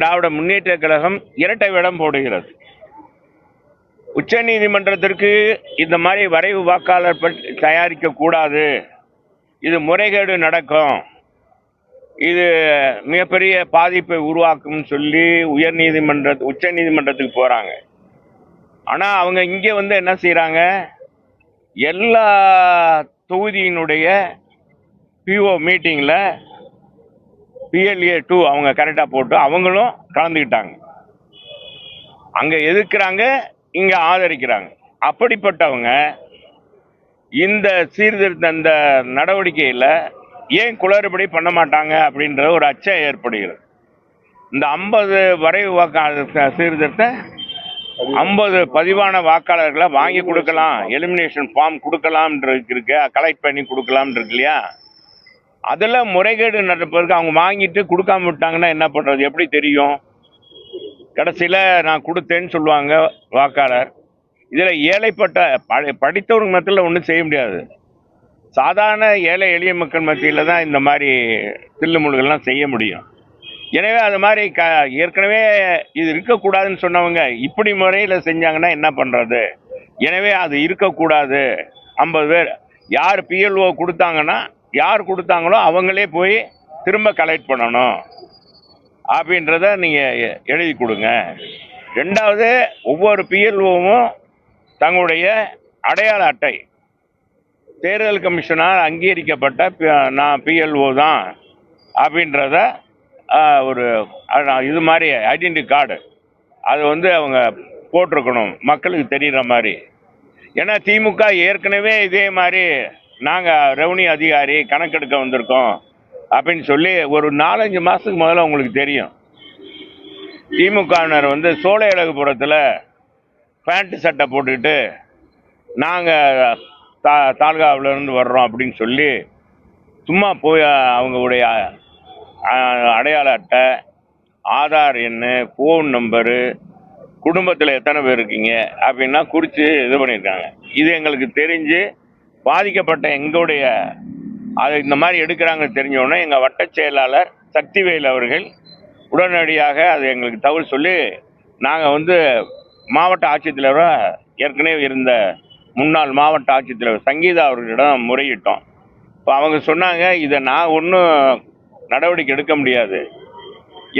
திராவிட முன்னேற்ற கழகம் இரட்டை வேடம் போடுகிறது. உச்ச நீதிமன்றத்திற்கு இந்த மாதிரி வரைவு வாக்காளர் தயாரிக்க கூடாது. இது முறைகேடு நடக்கும். இது மிகப்பெரிய பாதிப்பை உருவாக்கும்னு சொல்லி உயர் நீதிமன்ற உச்ச நீதிமன்றத்துக்கு போறாங்க. ஆனா அவங்க இங்க வந்து என்ன செய்கிறாங்க எல்லா தொகுதியினுடைய பிஓ மீட்டிங்கில் பிஎல்ஏ டூ அவங்க கரெக்டா போட்டு அவங்களும் கலந்துக்கிட்டாங்க. அங்க எதிர்க்கிறாங்க இங்க ஆதரிக்கிறாங்க. அப்படிப்பட்டவங்க இந்த சீர்திருத்த இந்த நடவடிக்கையில் ஏன் குளறுபடி பண்ண மாட்டாங்க அப்படின்ற ஒரு அச்சம் ஏற்படுகிறது. இந்த ஐம்பது வரைவு வாக்காளர் சீர்திருத்த ஐம்பது பதிவான வாக்காளர்களை வாங்கி கொடுக்கலாம். எலிமினேஷன் ஃபார்ம் கொடுக்கலாம்ன்ற இருக்கு கலெக்ட் பண்ணி கொடுக்கலாம்னு இருக்கு இல்லையா? அதில் முறைகேடு நடப்பதற்கு அவங்க வாங்கிட்டு கொடுக்காம விட்டாங்கன்னா என்ன பண்ணுறது எப்படி தெரியும்? கடைசியில் நான் கொடுத்தேன்னு சொல்லுவாங்க வாக்காளர். இதில் ஏழைப்பட்ட ப- படித்தவங்க மத்தியில் ஒன்றும் செய்ய முடியாது. சாதாரண ஏழை எளிய மக்கள் மத்தியில் தான் இந்த மாதிரி தில்லுமுழுகள்லாம் செய்ய முடியும். எனவே அது மாதிரி க ஏற்கனவே இது இருக்கக்கூடாதுன்னு சொன்னவங்க இப்படி முறையில் செஞ்சாங்கன்னா என்ன பண்ணுறது எனவே அது இருக்கக்கூடாது. ஐம்பது பேர் யார் பிஎல்ஓ கொடுத்தாங்கன்னா யார் கொடுத்தாங்களோ அவங்களே போய் திரும்ப கலெக்ட் பண்ணணும். அப்படின்றத நீங்கள் எழுதி கொடுங்க. ரெண்டாவது ஒவ்வொரு பிஎல்ஓவும் தங்களுடைய அடையாள அட்டை. தேர்தல் கமிஷனால் அங்கீகரிக்கப்பட்ட பி- நான் பிஎல்ஓ தான் அப்படின்றத ஒரு இது மாதிரி ஐடென்டி கார்டு. அது வந்து அவங்க போட்டிருக்கணும். மக்களுக்கு தெரிகிற மாதிரி. ஏன்னா திமுக ஏற்கனவே இதே மாதிரி நாங்கள் ரெவன்யூ அதிகாரி கணக்கெடுக்க வந்திருக்கோம் அப்படின்னு சொல்லி ஒரு நாலஞ்சு மாதத்துக்கு முதல்ல உங்களுக்கு தெரியும். திமுகவினர் வந்து சோலையழகுபுரத்தில் பேண்ட் சட்டை போட்டுக்கிட்டு நாங்கள் தா தாலுகாவிலேருந்து வர்றோம் அப்படின்னு சொல்லி சும்மா போய் அவங்களுடைய அடையாள அட்டை ஆதார் எண்ணு ஃபோன் நம்பரு குடும்பத்தில் எத்தனை பேர் இருக்கீங்க அப்படின்னா குறித்து இது பண்ணியிருக்காங்க. இது எங்களுக்கு தெரிஞ்சு பாதிக்கப்பட்ட எங்களுடைய அதை இந்த மாதிரி எடுக்கிறாங்கன்னு தெரிஞ்சோடனே எங்கள் வட்ட செயலாளர் சக்திவேல் அவர்கள் உடனடியாக அது எங்களுக்கு தகவல் சொல்லி நாங்கள் வந்து மாவட்ட ஆட்சித்தலைவராக ஏற்கனவே இருந்த முன்னாள் மாவட்ட ஆட்சித்தலைவர் சங்கீதா அவர்களிடம் முறையிட்டோம். இப்போ அவங்க சொன்னாங்க இதை நான் ஒன்றும் நடவடிக்கை எடுக்க முடியாது.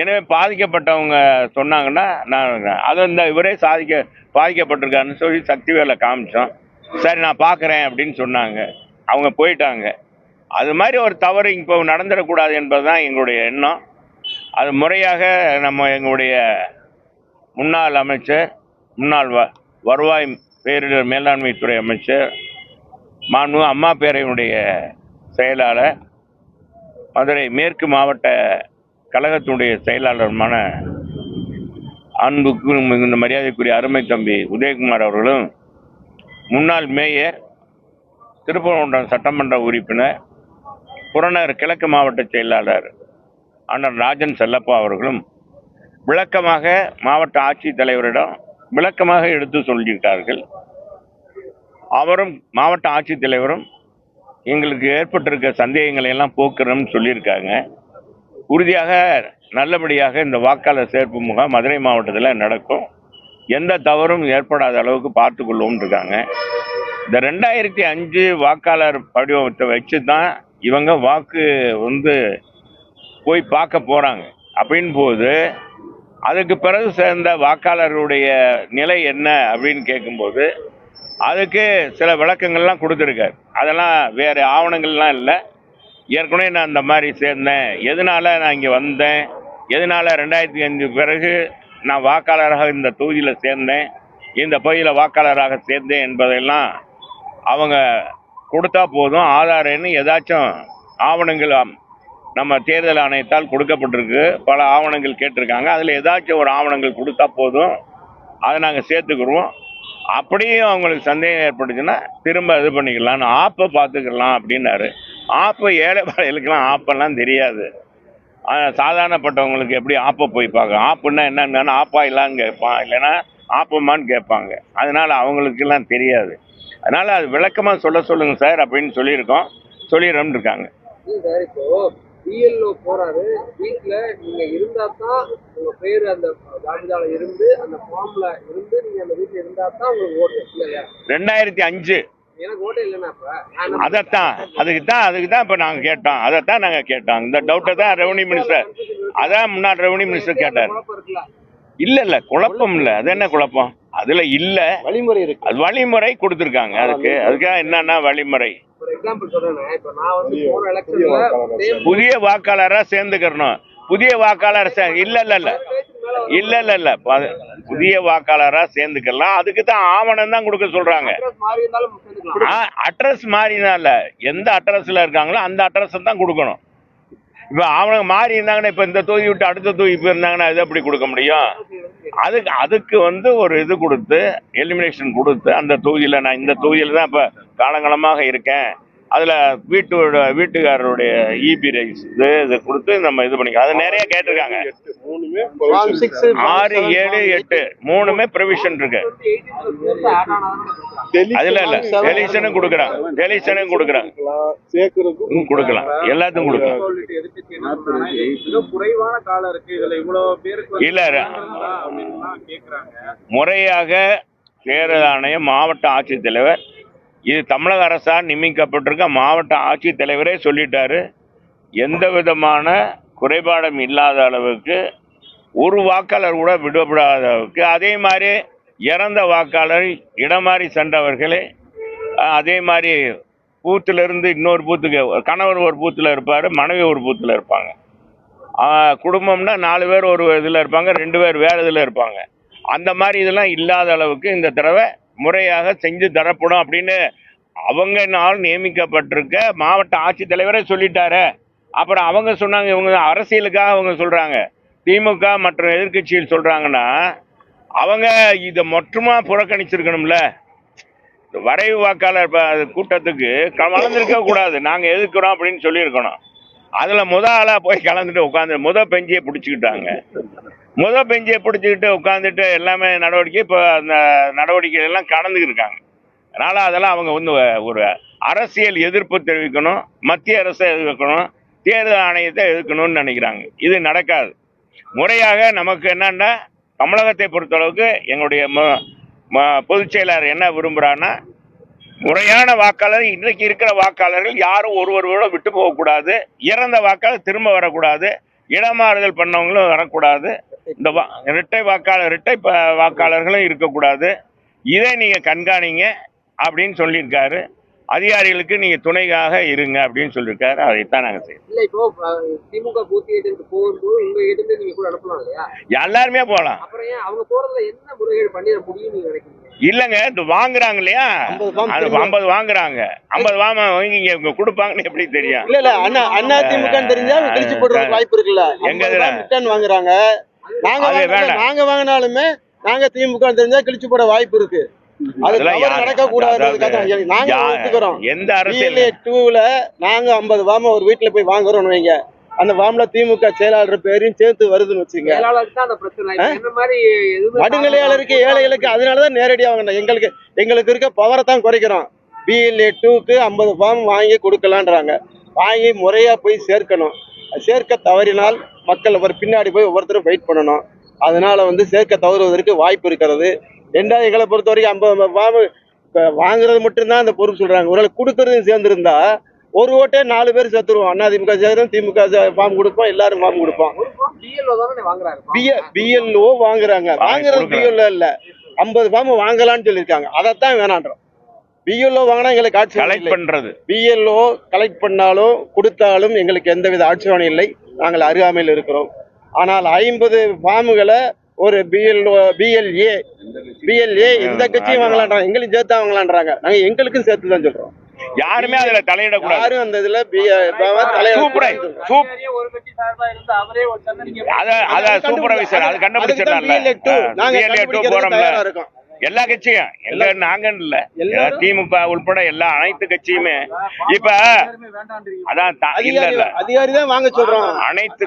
எனவே பாதிக்கப்பட்டவங்க சொன்னாங்கன்னா நான் அதை இந்த இவரே சாதிக்க பாதிக்கப்பட்டிருக்காருன்னு சொல்லி சக்திவேலை காமிச்சோம். சரி நான் பார்க்குறேன் அப்படின்னு சொன்னாங்க. அவங்க போயிட்டாங்க. அது மாதிரி ஒரு தவறு இப்போ நடந்துடக்கூடாது என்பது தான் எங்களுடைய எண்ணம். அது முறையாக நம்ம எங்களுடைய முன்னாள் அமைச்சர் முன்னாள் வ வருவாய் பேரிடர் மேலாண்மைத்துறை அமைச்சர் மாண்பு அம்மா பேரையினுடைய செயலாளர் மதுரை மேற்கு மாவட்ட கழகத்தினுடைய செயலாளருமான அன்புக்கு மிகுந்த மரியாதைக்குரிய அருமை தம்பி உதயகுமார் அவர்களும் முன்னாள் மேயர் திருப்பரங்குன்றம் சட்டமன்ற உறுப்பினர் புறநகர் கிழக்கு மாவட்ட செயலாளர் அண்ணன் ராஜன் செல்லப்பா அவர்களும் விளக்கமாக மாவட்ட ஆட்சித்தலைவரிடம் விளக்கமாக எடுத்து சொல்லியிருக்கார்கள் அவரும் மாவட்ட ஆட்சித்தலைவரும் எங்களுக்கு ஏற்பட்டிருக்க சந்தேகங்களை எல்லாம் போக்குறோம்னு சொல்லியிருக்காங்க. உறுதியாக நல்லபடியாக இந்த வாக்காளர் சேர்ப்பு முகாம் மதுரை மாவட்டத்தில் நடக்கும். எந்த தவறும் ஏற்படாத அளவுக்கு பார்த்து கொள்வோம்னு இருக்காங்க இந்த ரெண்டாயிரத்தி அஞ்சு வாக்காளர் படிவத்தை வச்சு தான் இவங்க வாக்கு வந்து போய் பார்க்க போகிறாங்க அப்படின் போது அதுக்கு பிறகு சேர்ந்த வாக்காளருடைய நிலை என்ன அப்படின்னு கேட்கும்போது அதுக்கு சில விளக்கங்கள்லாம் கொடுத்துருக்காரு. அதெல்லாம் வேறு ஆவணங்கள்லாம் இல்லை. ஏற்கனவே நான் இந்த மாதிரி சேர்ந்தேன். எதனால் நான் இங்கே வந்தேன்? எதனால் ரெண்டாயிரத்தி அஞ்சு பிறகு நான் வாக்காளராக இந்த தொகுதியில் சேர்ந்தேன். இந்த பகுதியில் வாக்காளராக சேர்ந்தேன் என்பதெல்லாம் அவங்க கொடுத்தா போதும். ஆதார் எண்ணு ஏதாச்சும் ஆவணங்கள் நம்ம தேர்தல் ஆணையத்தால் கொடுக்கப்பட்டிருக்கு. பல ஆவணங்கள் கேட்டிருக்காங்க. அதில் ஏதாச்சும் ஒரு ஆவணங்கள் கொடுத்தா போதும். அதை நாங்கள் சேர்த்துக்குருவோம் அப்படியும் அவங்களுக்கு சந்தேகம் ஏற்பட்டுச்சுன்னா திரும்ப இது பண்ணிக்கலாம்னு ஆப்பை பார்த்துக்கலாம் அப்படின்னாரு. ஆப்பை ஏழை பாளையலுக்கெல்லாம் ஆப்பெல்லாம் தெரியாது. சாதாரணப்பட்டவங்களுக்கு எப்படி ஆப்பை போய் பார்க்க? ஆப்புன்னா என்னன்னு ஆப்பா இல்லான்னு கேட்பான். இல்லைன்னா ஆப்பமான்னு கேட்பாங்க. அதனால அவங்களுக்கெல்லாம் தெரியாது. அதனால அது விளக்கமாக சொல்ல சொல்லுங்க சார் அப்படின்னு சொல்லியிருக்கோம். சொல்லிடுறோம்னு இருக்காங்க. பிஎல்ஓ போறாரு. வீட்ல நீங்க இருந்தா தான் உங்க பேரு அந்த ஜாபிதால இருந்து அந்த ஃபார்ம்ல இருந்து நீங்க அந்த வீட்ல இருந்தா தான் உங்களுக்கு ஓட்டு ரெண்டாயிரத்தி அஞ்சு. அதைத்தான் அதுக்கு தான் அதுக்கு தான் இப்போ நாங்கள் கேட்டோம். அதைத்தான் நாங்கள் கேட்டோம். இந்த டவுட்டை தான் ரெவன்யூ மினிஸ்டர் அதான் முன்னாள் ரெவன்யூ மினிஸ்டர் கேட்டார். இல்ல இல்ல குழப்பம் இல்ல. அது என்ன குழப்பம்? அதுல இல்ல. வழிமுறை இருக்கு. அது வழிமுறை கொடுத்துருக்காங்க அதுக்கு. அதுக்காக என்னன்னா வழிமுறை. ஒரு எக்ஸாம்பிள் சொல்றேன். இப்ப நான் வந்து போன எலெக்ஷன்ல சேம் புதிய வாக்காளரா சேர்ந்துக்கிறணும். புதிய வாக்காளர் இல்ல இல்ல இல்ல. இல்ல இல்ல இல்ல. புதிய வாக்காளரா சேர்ந்துக்கலாம். அதுக்கு தான் ஆவணம் தான் கொடுக்க சொல்றாங்க. அட்ரஸ் மாறினால எந்த அட்ரஸ்ல இருக்காங்களோ அந்த அட்ரஸ் தான் கொடுக்கணும். இப்ப அவங்க மாறி இருந்தாங்கன்னா இப்ப இந்த தொகுதி விட்டு அடுத்த தொகுதி போயிருந்தாங்கன்னா இது எப்படி கொடுக்க முடியும்? அதுக்கு அதுக்கு வந்து ஒரு இது கொடுத்து எலிமினேஷன் கொடுத்து அந்த தொகுதியில் நான் இந்த தொகுதியில் தான் இப்போ காலங்காலமாக இருக்கேன். அதில் வீட்டோட வீட்டுக்காரருடைய இபி ரைஸ் இது இது கொடுத்து நம்ம இது பண்ணிக்கலாம் அது நிறைய கேட்டிருக்காங்க. ஆறு ஏழு. எட்டு மூணுமே ப்ரொவிஷன் இருக்கு. அதுல இல்ல டெலிஷனும் கொடுக்குறாங்க டெலிஷனும் கொடுக்குறாங்க கொடுக்கலாம். எல்லாத்துக்கும் கொடுக்கலாம். இல்ல, முறையாக தேர்தல் ஆணையம் மாவட்ட ஆட்சித்தலைவர் இது தமிழக அரசால் நியமிக்கப்பட்டிருக்க மாவட்ட ஆட்சித்தலைவரே சொல்லிட்டாரு. எந்த விதமான குறைபாடும் இல்லாத அளவுக்கு ஒரு வாக்காளர் கூட விடப்படாத அளவுக்கு அதே மாதிரி இறந்த வாக்காளர் இடமாறி சென்றவர்களே அதே மாதிரி பூத்திலிருந்து இன்னொரு பூத்துக்கு கணவர் ஒரு பூத்தில் இருப்பார் மனைவி ஒரு பூத்தில் இருப்பாங்க. குடும்பம்னா நாலு பேர் ஒரு இதில் இருப்பாங்க ரெண்டு பேர் வேறு இதில் இருப்பாங்க. அந்த மாதிரி இதெல்லாம் இல்லாத அளவுக்கு இந்த தடவை முறையாக செஞ்சு தரப்படும் அப்படின்னு அவங்க நாள் நியமிக்கப்பட்டிருக்க மாவட்ட ஆட்சித்தலைவரே சொல்லிட்டாரு. அப்புறம் அவங்க சொன்னாங்க இவங்க அரசியலுக்காக அவங்க சொல்கிறாங்க திமுக மற்றும் எதிர்கட்சிகள் சொல்கிறாங்கன்னா அவங்க இதை மொத்தமா புறக்கணிச்சிருக்கணும்ல. வரைவு வாக்காளர் கூட்டத்துக்கு வளர்ந்துருக்க கூடாது. நாங்கள் எதிர்க்கிறோம் அப்படின்னு சொல்லியிருக்கணும். அதில் முத ஆளாக போய் கலந்துட்டு உட்காந்து முத பெஞ்சியை பிடிச்சிக்கிட்டாங்க. முத பெஞ்சை பிடிச்சிக்கிட்டு உட்காந்துட்டு எல்லாமே நடவடிக்கை இப்போ அந்த நடவடிக்கை எல்லாம் கடந்துக்கிட்டு இருக்காங்க. அதனால் அதெல்லாம் அவங்க வந்து ஒரு அரசியல் எதிர்ப்பு தெரிவிக்கணும் மத்திய அரசை எதிர்க்கணும் தேர்தல் ஆணையத்தை எதிர்க்கணும்னு நினைக்கிறாங்க. இது நடக்காது. முறையாக நமக்கு என்னன்னா தமிழகத்தை பொறுத்தளவுக்கு எங்களுடைய ம- ம- பொதுச் செயலாளர் என்ன விரும்புகிறான்னா முறையான வாக்காளர் இன்றைக்கு இருக்கிற வாக்காளர்கள் யாரும் ஒருவரோட விட்டு போகக்கூடாது. இறந்த வாக்காளர் திரும்ப வரக்கூடாது. இடமாறுதல் பண்ணவங்களும் வரக்கூடாது. இந்த வா இரட்டை வாக்காளர் இரட்டை வாக்காளர்களும் இருக்கக்கூடாது. இதை நீங்கள் கண்காணிங்க அப்படின்னு சொல்லியிருக்காரு. அதிகாரிகளுக்கு நீங்கள் துணையாக இருங்க அப்படின்னு சொல்லியிருக்காரு. அதைத்தான் நாங்கள் செய்யணும் இல்ல இப்போ திமுக ஏஜென்ட் போகும்போது உங்க நீங்க கூட அனுப்பலாம் இல்லையா? எல்லாருமே போகலாம் அப்புறம் ஏன் அவங்க போறதுல என்ன முறைகேடு பண்ணிட முடியும் நீங்க நினைக்கிறீங்க? இல்லைங்க இந்த வாங்குறாங்க இல்லையா? 50 form அது ஐம்பது வாங்குறாங்க. ஐம்பது வாம வாங்கி இங்க கொடுப்பாங்கன்னு எப்படி தெரியும்? இல்ல இல்ல அண்ணா அண்ணா திமுக தெரிஞ்சா கிழிச்சு போடுறதுக்கு வாய்ப்பு இருக்குல்ல. எங்க வாங்குறாங்க. நாங்க. நாங்க வாங்கினாலுமே நாங்க திமுக தெரிஞ்சா கிழிச்சு போட வாய்ப்பு இருக்கு. எந்த அரசியல் டூல நாங்க ஐம்பது வாம ஒரு வீட்டுல போய் வாங்குறோம்னு வைங்க. அந்த வாம்ல திமுக செயலாளர் பேரையும் சேர்த்து வருதுன்னு வச்சுங்க. நடுநிலையாளருக்கு ஏழைகளுக்கு அதனாலதான் நேரடியா வாங்கினோம். எங்களுக்கு எங்களுக்கு இருக்க பவரை தான் குறைக்கிறோம். பிஎல்ஏ டூக்கு ஐம்பது ஃபார்ம் வாங்கி கொடுக்கலான்றாங்க. வாங்கி முறையா போய் சேர்க்கணும். சேர்க்க தவறினால் மக்கள் ஒரு பின்னாடி போய் ஒவ்வொருத்தரும் வெயிட் பண்ணணும். அதனால வந்து சேர்க்க தவறுவதற்கு வாய்ப்பு இருக்கிறது. ரெண்டாவது எங்களை பொறுத்த வரைக்கும் ஐம்பது வாங்குறது மட்டும்தான் அந்த பொறுப்பு சொல்றாங்க. ஒருவேளை கொடுக்கறதும் சேர்ந்துருந்தா ஒரு ஓட்டே நாலு பேர் சேர்த்துருவோம் அதிமுக சேரும் திமுக ஃபார்ம் கொடுப்போம் எல்லாரும் ஃபார்ம் கொடுப்போம். பிஎல்ஓ வாங்குறாங்க. வாங்குறது. பிஎல்ஓ இல்ல. ஐம்பது ஃபார்ம் வாங்கலாம்னு சொல்லியிருக்காங்க. அதைத்தான் வேணான்றோம். பிஎல்ஓ வாங்கினா எங்களுக்கு ஆட்சி கலெக்ட் பண்றது. பிஎல்ஓ கலெக்ட் பண்ணாலும் கொடுத்தாலும் எங்களுக்கு எந்தவித ஆட்சேபனை இல்லை. நாங்கள் அருகாமையில் இருக்கிறோம். ஆனால் ஐம்பது ஃபார்முகளை ஒரு பிஎல்ஓ பிஎல்ஏ பிஎல்ஏ எந்த கட்சியும் வாங்கலான்றாங்க எங்களையும் சேர்த்து வாங்கலான்றாங்க. நாங்க எங்களுக்கும் சேர்த்து தான் சொல்றோம். யாருமே அதுல தலையிடக்கூடாது. யாரும் அந்த இதுல சூப்பரா அத சூப்பர்வைசர் அது கண்டுபிடிச்சிடலாம்ல. நாங்க போறோம்ல. இருக்கோம். எல்லா கட்சியும். எல்லா நாங்கன்னு இல்ல. திமுக உள்பட எல்லா அனைத்து கட்சியுமே. இப்ப அதான் இல்ல இல்ல. அதிகாரி தான் வாங்க சொல்றோம். அனைத்து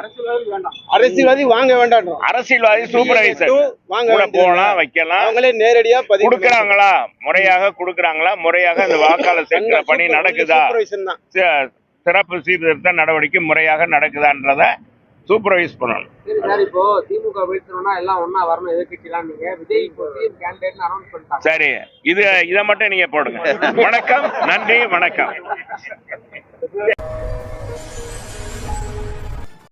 வேண்டாம். அரசியல்வாதி வாங்க வேண்டாம்ன்றோம். அரசியல்வாதி சூப்பர்வைசர் வாங்க போலாம் வைக்கலாம். அவங்களே நேரடியா கொடுக்கறாங்களா? முறையாக கொடுக்கறாங்களா? முறையாக அந்த வாக்காளர் சேர்க்கிற பணி நடக்குதா? சிறப்பு சீர்திருத்த நடவடிக்கை முறையாக நடக்குதான்றத சூப்பர்வைஸ் பண்ணணும் சரி சார் இப்போ திமுக வீழ்த்தணும்னா எல்லாம் ஒண்ணா வரணும் எதிர்கட்சிலாம் நீங்க. விஜய் கேண்டிடேட்னு அனௌன்ஸ் பண்ணிட்டாங்க. சரி இது இதை மட்டும் நீங்க போடுங்க. வணக்கம் நன்றி வணக்கம்.